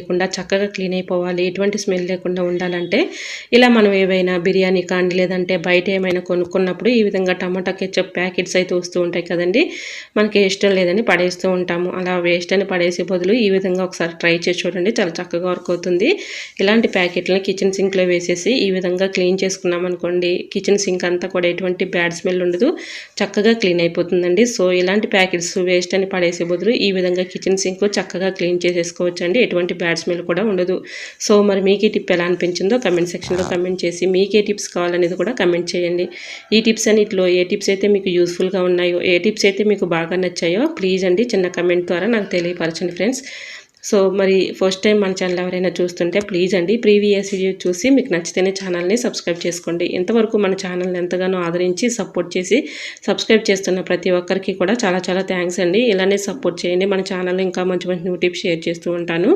లేకుండా చక్కగా క్లీన్ అయిపోవాలి. ఎటువంటి స్మెల్ లేకుండా ఉండాలంటే ఇలా మనం ఏవైనా బిర్యానీ కానీ లేదంటే బయట ఏమైనా కొనుక్కున్నప్పుడు ఈ విధంగా టమాటా కెచ్చప్ ప్యాకెట్స్ అయితే వస్తూ ఉంటాయి కదండి. మనకి ఇష్టం లేదని పడేస్తూ ఉంటాము. అలా వేస్ట్ అని పడేసే బదులు ఈ విధంగా ఒకసారి ట్రై చేసి చూడండి. చాలా చక్కగా వర్క్ అవుతుంది. ఇలాంటి ప్యాకెట్లను కిచెన్ సింక్లో వేసేసి ఈ విధంగా క్లీన్ చేసుకున్నాం అనుకోండి కిచెన్ సింక్ అంతా కూడా ఎటువంటి బ్యాడ్ స్మెల్ ఉండదు. చక్కగా క్లీన్ అయిపోతుందండి. సో ఇలాంటి ప్యాకెట్స్ వేస్ట్ అని పడేసే బదులు ఈ విధంగా కిచెన్ సింక్ చక్కగా క్లీన్ చేసేసుకోవచ్చండి. ఎటువంటి బ్యాడ్ స్మెల్ కూడా ఉండదు. సో మరి మీకు ఈ టిప్ ఎలా అనిపించిందో కమెంట్ సెక్షన్లో కమెంట్ చేసి మీకు టిప్స్ కావాలనేది కూడా కమెంట్ చేయండి. ఈ టిప్స్ అన్నిటిలో ఏ టిప్స్ అయితే మీకు యూస్ఫుల్గా ఉన్నాయో ఏ టిప్స్ అయితే మీకు బాగా నచ్చాయో ప్లీజ్ అండి చిన్న కమెంట్ ద్వారా నాకు తెలియపరచండి ఫ్రెండ్స్. సో మరి ఫస్ట్ టైం మన ఛానల్ ఎవరైనా చూస్తుంటే ప్లీజ్ అండి ప్రీవియస్ వీడియో చూసి మీకు నచ్చితేనే ఛానల్ని సబ్స్క్రైబ్ చేసుకోండి. ఇంతవరకు మన ఛానల్ని ఎంతగానో ఆదరించి సపోర్ట్ చేసి సబ్స్క్రైబ్ చేస్తున్న ప్రతి ఒక్కరికి కూడా చాలా చాలా థ్యాంక్స్ అండి. ఇలానే సపోర్ట్ చేయండి. మన ఛానల్ ఇంకా మంచి మంచి న్యూ షేర్ చేస్తూ ఉంటాను.